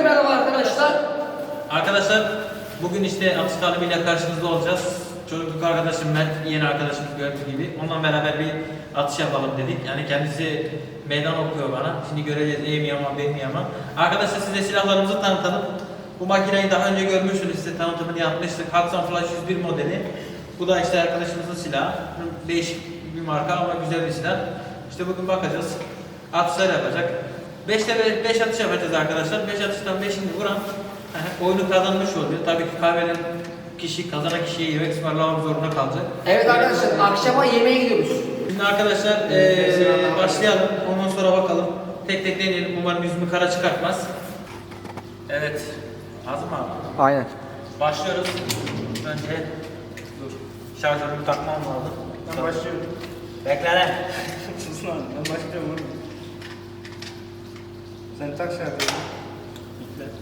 Hepinize merhaba arkadaşlar. Arkadaşlar bugün işte atış talimiyle karşınızda olacağız. Çocukluk arkadaşım Mert, yeni arkadaşımız gördüğü gibi. Onunla beraber bir atış yapalım dedik. Yani kendisi meydan okuyor bana. Şimdi göreceğiz iyi mi yaman, ben mi yaman. Arkadaşlar size silahlarımızı tanıtalım. Bu makineyi daha önce görmüşsünüz. Size tanıtımını yapmıştık. Hudson Flash 101 modeli. Bu da işte arkadaşımızın silahı. Değişik bir marka ama güzel bir silah. İşte bugün bakacağız. Atışlar yapacak. 5'te 5 atış yapacağız arkadaşlar. 5 atıştan 5'ini vuran oyunu kazanmış oluyor. Tabii ki kaybeden kişi kazanan kişiye yemek ısmarlamak zorunda kalacak. Evet arkadaşlar akşama yemeğe gidiyoruz. Şimdi arkadaşlar eee, başlayalım. Ondan sonra bakalım. Tek tek deneyelim. Umarım yüzümü kara çıkartmaz. Evet. Hazır mı abi? Aynen. Başlıyoruz. Önce dur. Şarjörümü takmam lazım. Ben başlıyorum. Bekle lan. Sus lan ben başlıyorum oğlum. Sen tak şarkıyı. Bekle.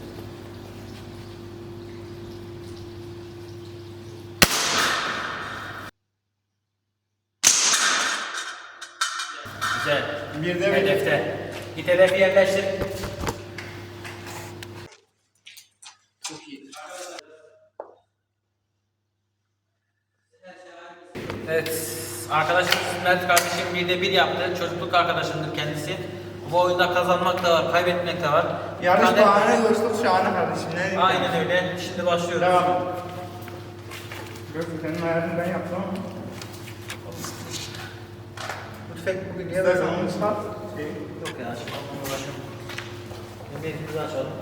Güzel. Bir de bir. Hedefte. Git hedefi yerleştir. Çok iyi. Evet. Arkadaşımız Mert kardeşim bir de bir yaptı. Çocukluk arkadaşımdır kendisi. Bu oyunda kazanmak da var, kaybetmek de var. Yarış Kadeh- bahane dostluk şahane kardeşim. Ne? Aynen öyle. Şimdi başlıyoruz. Devam et. Gökçe senin ayarını ben yaptım ama. Lütfen bugün niye İstersen onu çıkart. Şey. Yok ya şimdi onunla uğraşamam. Yemeğimizi açalım.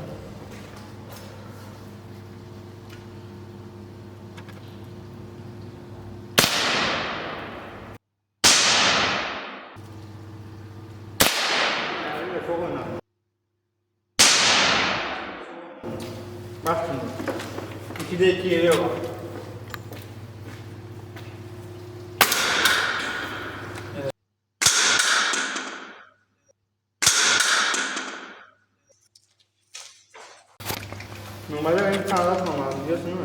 2'de 2 geliyor bak. Normalde benim kanal atmam lazım biliyorsun değil mi?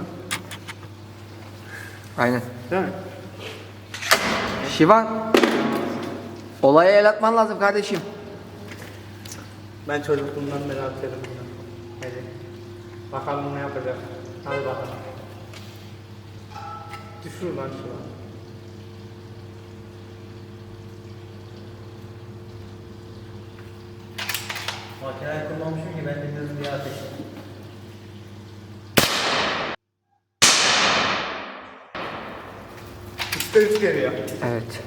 Aynen. Değil mi? Şivan. Olaya el atman lazım kardeşim. Ben çocukluğumdan beri atıyorum. Hadi. Bakalım ne yapacak. Hadi bakalım. Düşür lan şu an. Makineyi kullanmışım ki ben de hızlı bir ateş. Üçte üç geliyor. Evet.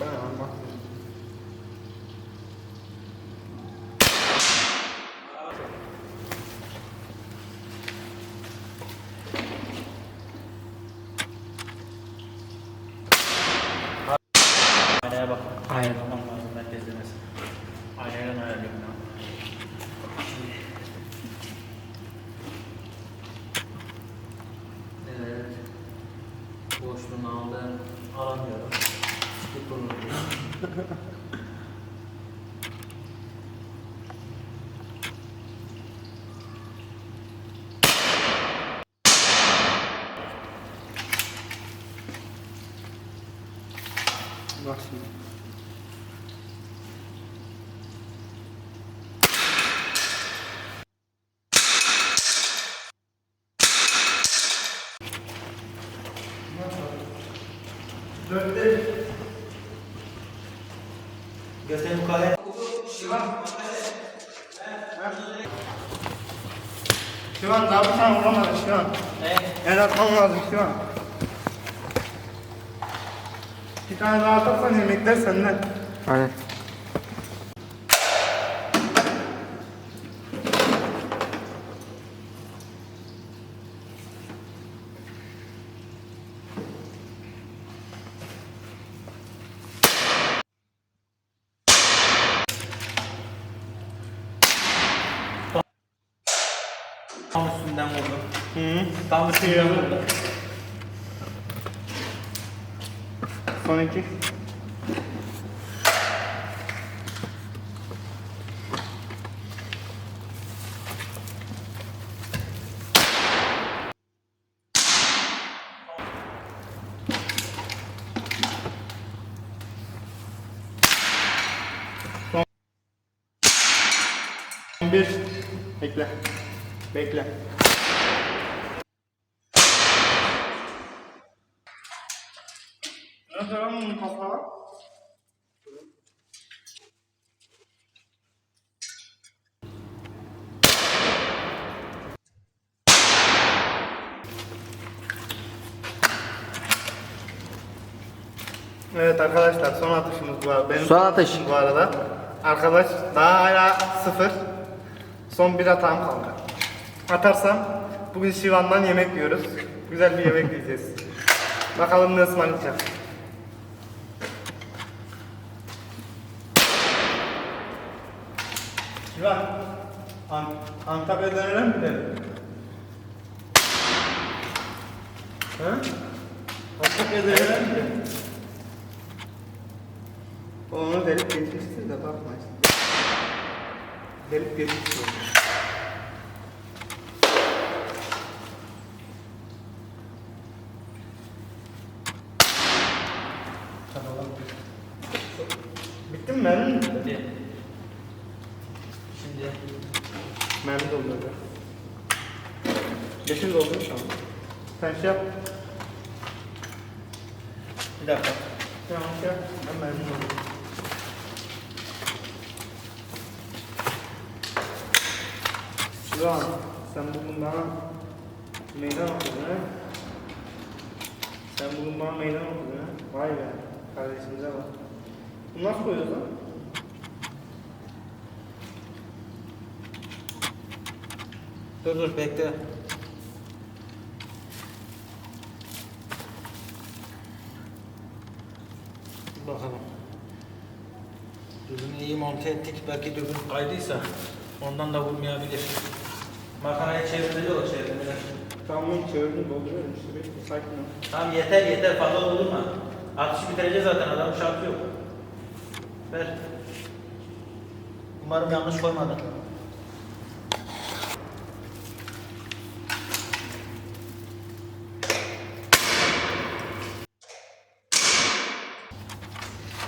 Ben almak. Aynaya bak. Aynen. Tamam lazım merkez demesin. Aynayla ayarlıyorum ya. Evet. Boşluğunu aldım. Alamıyorum. Bir kurulu. Bak şimdi. Dörtte Göster mukavele. Şu an daha bir tane vuramadın şu an. Ne? El atmam lazım şu an. Bir tane daha atarsan yemekler senden. Aynen. Son iki. Son Son bir. Bekle. Bekle. Nasıl lan kafa? Evet arkadaşlar son atışımız bu arada. Benim Son atış. bu arada. Arkadaş daha hala sıfır. Son bir hatam kaldı. Atarsam bugün Şivan'dan yemek yiyoruz. Güzel bir yemek yiyeceğiz. Bakalım ne ısmarlayacak. Şivan, An Antakya'ya dönelim mi dedim? Ha? Antakya'ya dönelim mi dedim? Onu delip geçmiştir de bakma işte. Delip geçmiştir. Bitti mi mermi mi? Şimdi Mermi dolduracak. Yeşil doldurmuş ama. Sen şey yap. Bir dakika. Tamam şey yap. Ben mermi doldurayım. Şuan, sen bugün bana meydan okudun ha? Sen bugün bana meydan okudun ha? Vay be, kardeşimize bak. Bunu nasıl koyuyoruz lan? dur dur bekle. Bakalım. Dürbünü iyi monte ettik. Belki dürbün kaydıysa ondan da vurmayabilir. Makarayı çevirmeli o çevirmeli. Tamam çevirdim dolduruyorum işte bekle sakin ol. Tamam yeter yeter fazla doldurma. Atışı bitireceğiz zaten adamın şartı yok. Ver. Umarım yanlış koymadın.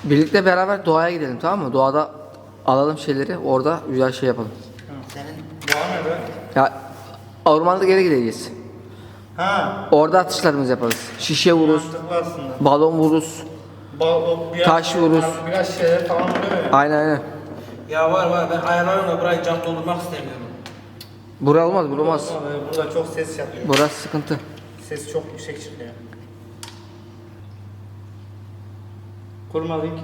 Birlikte beraber doğaya gidelim tamam mı? Doğada alalım şeyleri orada güzel şey yapalım. Senin Doğa ne be? Ya ormanda geri gideceğiz. Ha. Orada atışlarımızı yaparız. Şişe vururuz, Mantıklı aslında. balon vururuz. Ba o biraz, Taş vururuz. Biraz şeyler falan oluyor ya. Aynen aynen. Ya var var ben ayarlarım da burayı cam doldurmak istemiyorum. Bura olmaz, bura olmaz. Ama Burada çok ses yapıyor. Burası sıkıntı. Ses çok yüksek çıkıyor. Kurmadın ki.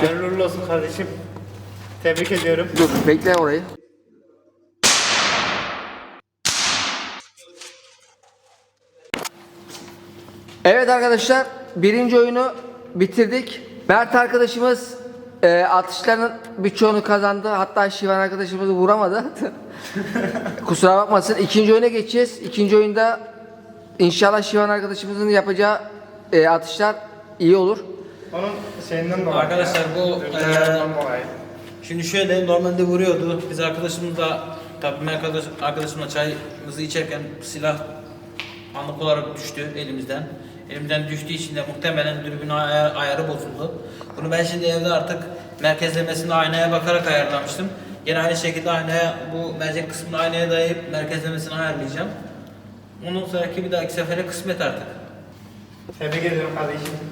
Hayırlı uğurlu olsun kardeşim. Tebrik ediyorum. Dur, bekle orayı. Evet arkadaşlar, birinci oyunu bitirdik. Mert arkadaşımız e, atışların birçoğunu kazandı. Hatta Şivan arkadaşımızı vuramadı. Kusura bakmasın. İkinci oyuna geçeceğiz. İkinci oyunda inşallah Şivan arkadaşımızın yapacağı e, atışlar iyi olur. Onun şeyinden dolayı. Arkadaşlar bu, Rüzgarından dolayı. Şimdi şöyle normalde vuruyordu. Biz arkadaşımızla tabii ben arkadaş, arkadaşımla çayımızı içerken silah anlık olarak düştü elimizden. Elimden düştüğü için de muhtemelen dürbün ayar, ayarı bozuldu. Bunu ben şimdi evde artık merkezlemesini aynaya bakarak ayarlamıştım. Yine aynı şekilde aynaya bu mercek kısmını aynaya dayayıp merkezlemesini ayarlayacağım. Ondan sonraki bir dahaki sefere kısmet artık. Tebrik ediyorum kardeşim.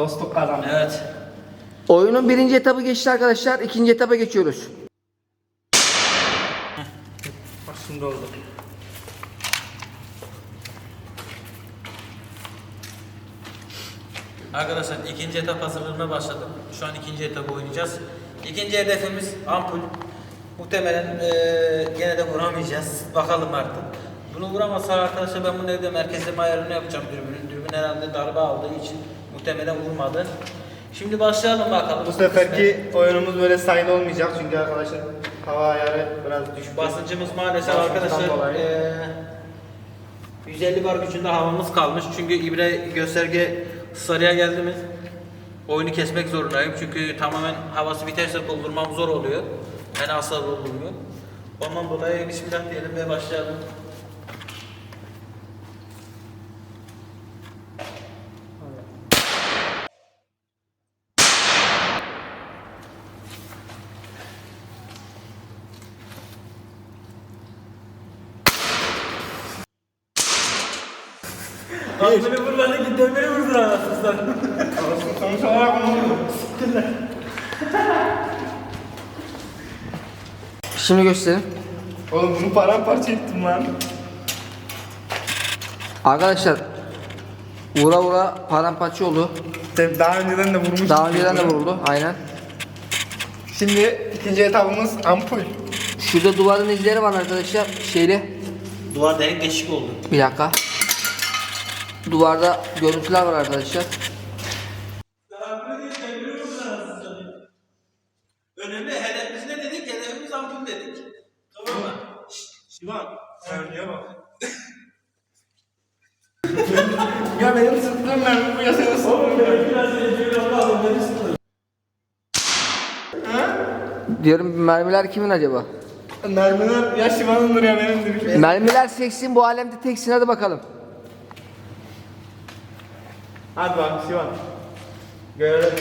Dostluk kazandı. Evet. Oyunun birinci etabı geçti arkadaşlar. İkinci etaba geçiyoruz. Bak şimdi oldu. Arkadaşlar ikinci etap hazırlığına başladım. Şu an ikinci etabı oynayacağız. İkinci hedefimiz ampul. Muhtemelen eee gene de vuramayacağız. Bakalım artık. Bunu vuramazsa arkadaşlar ben bunu evde merkezleme ayarını yapacağım dürbünün. Dürbün herhalde darbe aldığı için muhtemelen vurmadı. Şimdi başlayalım bakalım. Bu seferki oyunumuz böyle sayılı olmayacak çünkü arkadaşlar hava ayarı biraz düşük. Basıncımız maalesef arkadaşlar eee 150 bar gücünde havamız kalmış. Çünkü ibre gösterge sarıya geldi mi oyunu kesmek zorundayım. Çünkü tamamen havası biterse doldurmam zor oluyor. Yani asla doldurmuyor. Ondan dolayı bismillah diyelim ve başlayalım. Ampulü fırladı ki demiri vurdur anasını sen. Sonuç olarak onu vurdu. Şimdi göstereyim. Oğlum bunu paramparça ettim lan. Arkadaşlar vura vura paramparça oldu. Tabii daha önceden de vurmuştum. Daha önceden de vuruldu. Aynen. Şimdi ikinci etabımız ampul. Şurada duvarın izleri var arkadaşlar. Şeyli. Duvar delik deşik oldu. Bir dakika. Duvarda görüntüler var arkadaşlar. Önemli hedefimiz ne dedik? Hedefimiz ampul dedik. Tamam mı? Şivan. Mermiye bak. ya benim sırtım mermi bu ya senin sırtın mermi. Biraz eğlenceli olmaz. Beni. Diyorum mermiler kimin acaba? Mermiler ya Şivan'ındır ya benimdir. Mermiler seksin bu alemde teksin hadi bakalım. Hadi bak Şivan. Görelim.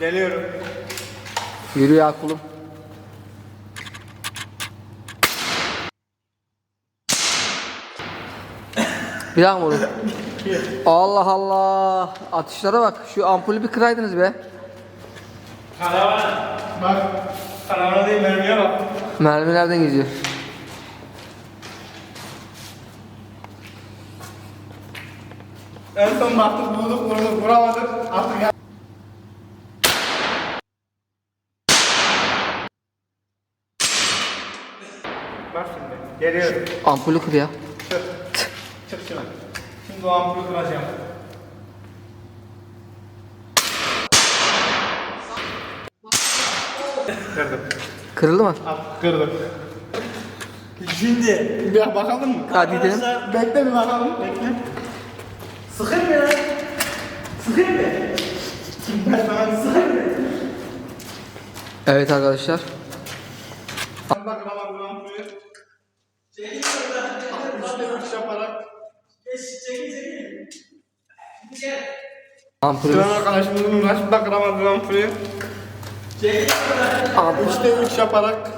Geliyorum. Yürü ya kulum. Bir daha mı vurun? Allah Allah. Atışlara bak. Şu ampulü bir kıraydınız be. Karavana. Bak. Karavana değil mermiye bak. Mermi nereden gidiyor? En son baktık bulduk vurduk vuramadık. Artık ya. Bak şimdi. Geliyorum. Ampulü kır ya. Çık. Çık şuna. Şimdi o ampulü kıracağım. Kırdım. Kırıldı mı? Kırdım. Şimdi. Bir bakalım mı? Hadi gidelim. Bekle bir bakalım. Bekle. Sıkır mı ya? Sıkır mı? Ben sana sıkayım mı? Evet arkadaşlar. Bak kıramadım ampulü. Çekil şuradan. Üçte üç yaparak. Çekil çekil. Ampulü. Sıran arkadaşımızın uğraşıp kıramadı ampulü. Çekil şuradan. Üçte üç yaparak.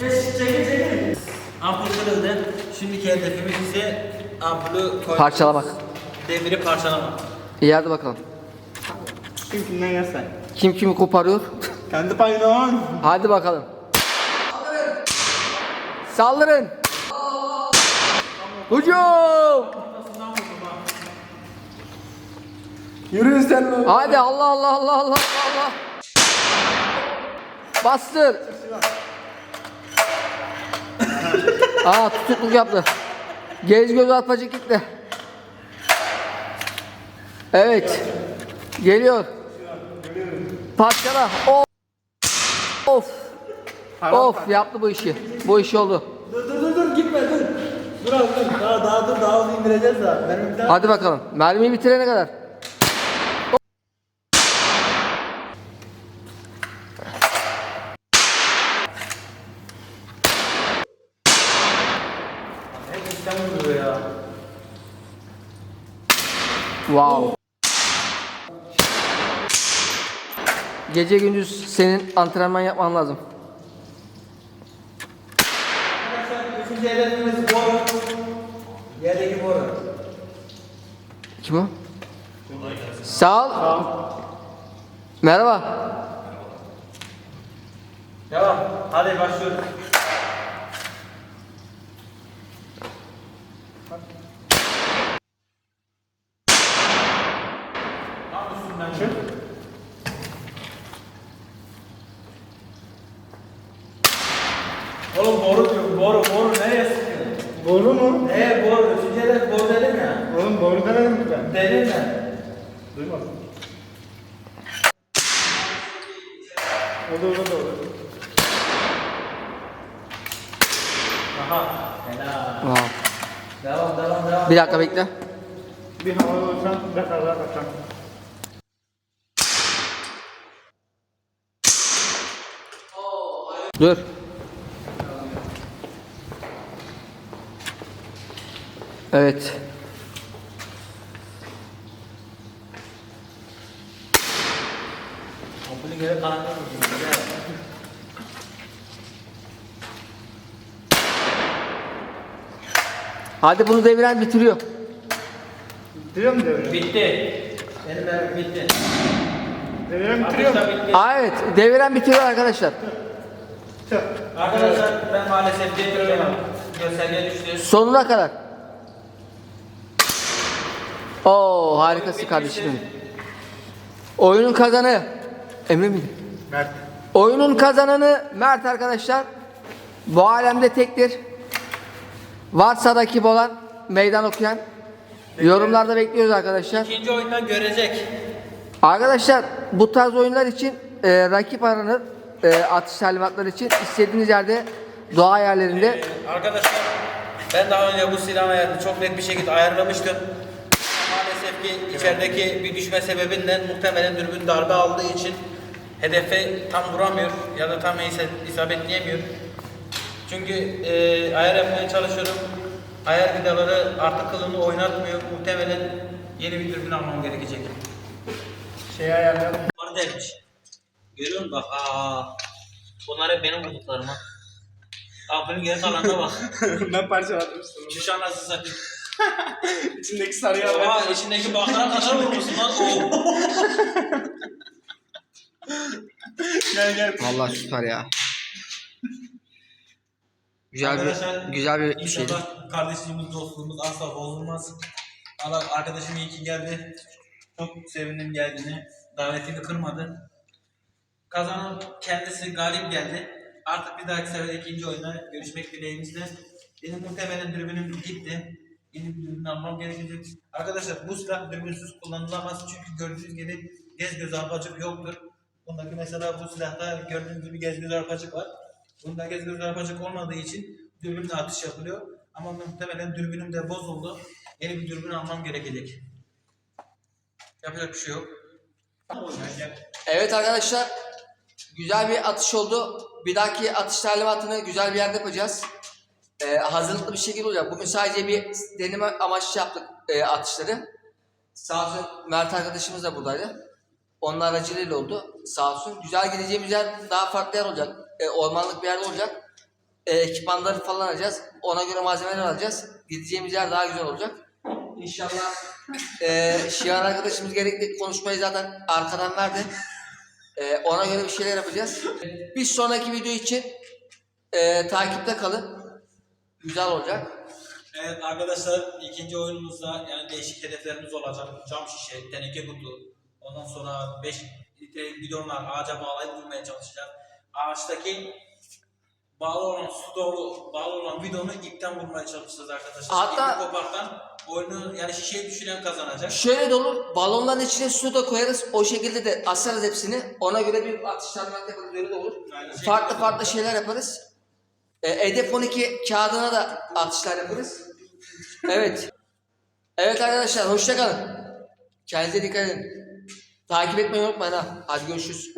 Geç çekil çekil. Ampul kırıldı. Şimdiki hedefimiz ise ampulü koy. Parçalamak. Demiri parçalamak. İyi hadi bakalım. Kim kimden yersen. Kim kimi koparıyor? Kendi payına on. Hadi bakalım. Saldırın. Hücum. Yürüyün sen. Hadi Allah Allah Allah Allah Allah. Bastır. Aa tutukluk yaptı. Gez göz atmacık gitti. Evet. Geliyor. Parçala. Of. Of. Of yaptı bu işi. Bu iş oldu. Dur dur dur dur gitme dur. Dur abi dur. Daha daha dur daha hızlı indireceğiz daha. Bir daha. Hadi bakalım. Mermiyi bitirene kadar. Hep üstten vuruyor ya. Wow. Gece gündüz senin antrenman yapman lazım. Arkadaşlar üçüncü boru. Yerdeki boru. Kim o? Sağ ol. Merhaba. Devam. Hadi başlıyoruz. Tam üstünden vur. Oğlum boru diyorum, boru, boru nereye sıkıyorsun? Boru mu? Neye boru? Üçüncü hedef boru dedim ya. Oğlum boru demedim mi ben? Dedim ya. Duymadım. Olur olur olur. Aha. Helal. Wow. Devam, devam, devam. Bir dakika bekle. Bir havada uçan, bir karada kaçan. Dur. Evet. Ampulü Böyle karanlık Hadi bunu deviren bitiriyor. Bitiriyor mu devre? Bitti. Benim bitti. Devre bitiriyor mu? Aa, evet deviren bitiriyor arkadaşlar. Arkadaşlar ben maalesef deviremem. Göstergeye düştü. Sonuna kadar. Oo harikasın kardeşim. Oyunun kazanı Emre miydi? Mert. Oyunun kazananı Mert arkadaşlar. Bu alemde tektir. Varsa rakip olan meydan okuyan. Yorumlarda bekliyoruz arkadaşlar. İkinci oyunda görecek. Arkadaşlar bu tarz oyunlar için e, rakip aranır. E, atış talimatları için istediğiniz yerde doğa yerlerinde Ee, arkadaşlar ben daha önce bu silah ayarını çok net bir şekilde ayarlamıştım. Maalesef ki içerideki bir düşme sebebinden muhtemelen dürbün darbe aldığı için hedefe tam vuramıyor ya da tam is- isabetleyemiyor. Çünkü e, ayar yapmaya çalışıyorum. Ayar vidaları artık kılını oynatmıyor. Muhtemelen yeni bir dürbün almam gerekecek. Şey ayarlayalım. Bunları delmiş. Görüyor musun bak aa. Bunlar hep benim vurduklarım ha. Abinin geri kalanına bak. ben parçaladım sana. Şu an nasıl satayım? İçindeki sarıyı al. Oha içindeki bakıra kadar vurmuşsun lan. Oo. Gel gel. Vallahi süper ya. Güzel bir Arkadaşlar, güzel bir şeydi. İnşallah kardeşliğimiz, dostluğumuz asla bozulmaz. Allah arkadaşım iyi ki geldi. Çok sevindim geldiğine. Davetimi kırmadı. Kazanan kendisi galip geldi. Artık bir dahaki sefer ikinci oyunda görüşmek dileğimizle. Benim muhtemelen dürbünüm gitti. Yeni bir dürbün almam gerekecek. Arkadaşlar bu silah dürbünsüz kullanılamaz. Çünkü gördüğünüz gibi gez göz arpacık yoktur. Bundaki mesela bu silahta gördüğünüz gibi gez göz arpacık var. Bunda gez göz arpacık olmadığı için dürbünle atış yapılıyor. Ama muhtemelen dürbünüm de bozuldu. Yeni bir dürbün almam gerekecek. Yapacak bir şey yok. Evet arkadaşlar. Güzel bir atış oldu. Bir dahaki atış talimatını güzel bir yerde yapacağız. Ee, hazırlıklı bir şekilde olacak. Bugün sadece bir deneme amaçlı yaptık e, atışları. Sağ olsun Mert arkadaşımız da buradaydı. Onun aracılığıyla oldu. Sağ olsun. Güzel gideceğimiz yer daha farklı yer olacak. E, ormanlık bir yerde olacak. E, ekipmanları falan alacağız. Ona göre malzemeler alacağız. Gideceğimiz yer daha güzel olacak. İnşallah e, Şihan arkadaşımız gerekli konuşmayı zaten arkadan verdi. E, ona göre bir şeyler yapacağız. Bir sonraki video için e, takipte kalın. Güzel olacak. Evet arkadaşlar ikinci oyunumuzda yani değişik hedeflerimiz olacak. Cam şişe, teneke kutu, ondan sonra 5 litre bidonlar ağaca bağlayıp vurmaya çalışacağız. Ağaçtaki bağlı olan su dolu bağlı olan bidonu ipten vurmaya çalışacağız arkadaşlar. Hatta- İpi kopartan oyunu yani şişeyi düşüren kazanacak. Şöyle de olur. Balonların içine su da koyarız. O şekilde de asarız hepsini. Ona göre bir atış talimatı yaparız. Öyle de olur. Aynı şekilde Farklı farklı şeyler yaparız. E, hedef 12 kağıdına da atışlar yaparız. Evet. Evet arkadaşlar hoşça kalın. Kendinize dikkat edin. Takip etmeyi unutmayın ha. Hadi görüşürüz.